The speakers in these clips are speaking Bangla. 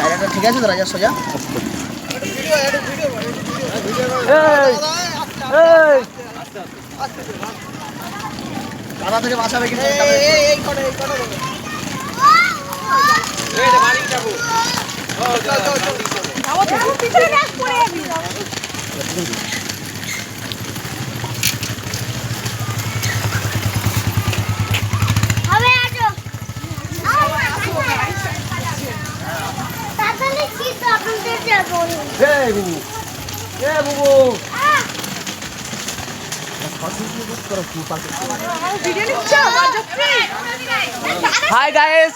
সাইডটা ঠিক আছে তো রাজা সোজা দাদা থেকে বাঁচাবে কিন্তু হাই গাইস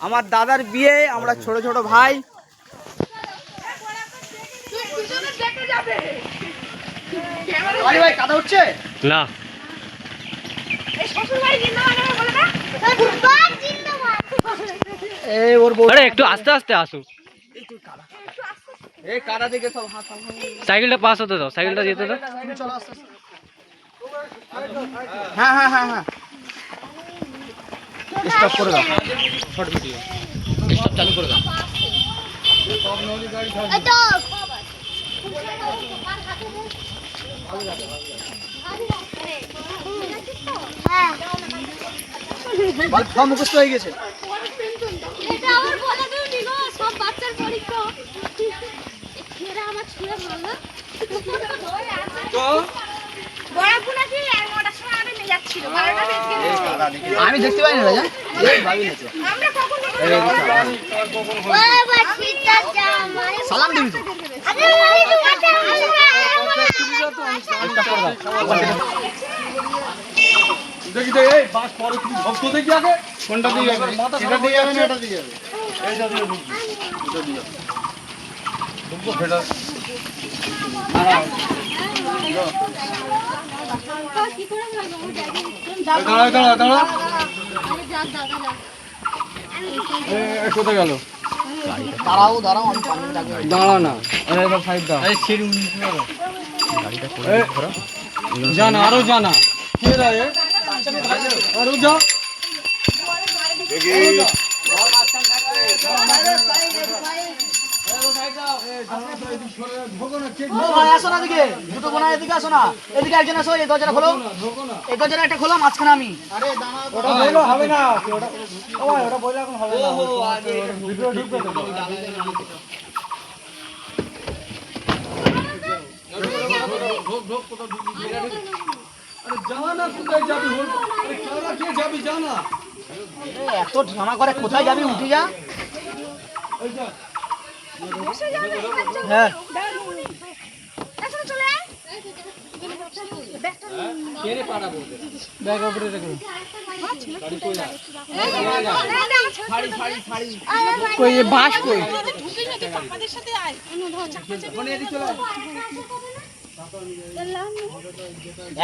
আমার দাদার বিয়ে আমরা ছোট ছোট ভাই। ভাই কাদা উঠছে না। এই ওর বউ একটু আস্তে আস্তে আসো সাইকেলটা পাস হতে দাও সাইকেলটা যেতে দাও। হ্যাঁ হ্যাঁ হ্যাঁ হ্যাঁ। স্টপ করে দাও। শর্ট ভিডিও স্টপ চালু করে দাও। হ্যাঁ মুখস্থ হয়ে গেছে এটা আমার বলে দিও নি গো সব বাচ্চার পরীক্ষা এরা আমার ছুঁড়ে তো সময় আমি নিয়ে যাচ্ছিল বারোটা বেজে গেল আমি দেখতে পাই না রাজা আমরা কখন সালাম দিবি তো দেখি দে এই বাস পরে তুমি ভক্ত দেখি আগে কোনটা দিয়ে যাবে এটা দিয়ে যাবে না এটা দিয়ে যাবে এইটা দিয়ে এটা দিয়ে ভালো দাঁড়া দাঁড়া দাঁড়া আরে যা দাদা যা এ কোথায় গেল দাঁড়াও দাঁড়াও আমি পানি দাঁড়া না এবার সাইড দাও। এ, জানা আরও জানা। কে রে আরও যা আসো না এদিকে। দুটো বোনা এদিকে আসো না। এদিকে একজন আসো এই দরজাটা খোলো। এই দরজাটা একটা খোলো মাঝখানে আমি। ওটা বইলো হবে না। ওটা ও ভাই ওটা বইলে এখন হবে না। ভিডিও ঢুকবে তো। আরে জানা কোথায় যাবি হল? আরে কারা কে যাবি জানা? এত ড্রামা করে কোথায় যাবি উঠে যা। হ্যাঁ। এখন চলে আয়। ব্যাগটা ব্যাগ উপরে রেখে কই বাস কই?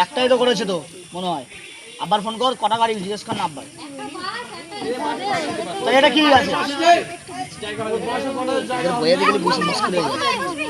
একটাই তো করেছে তো মনে হয়। আবার ফোন কর কটা গাড়ি জিজ্ঞেস কর না আব্বার। এটা কি আছে? এদের বইয়ে দেখলে বেশি মুশকিল হয়ে যাবে।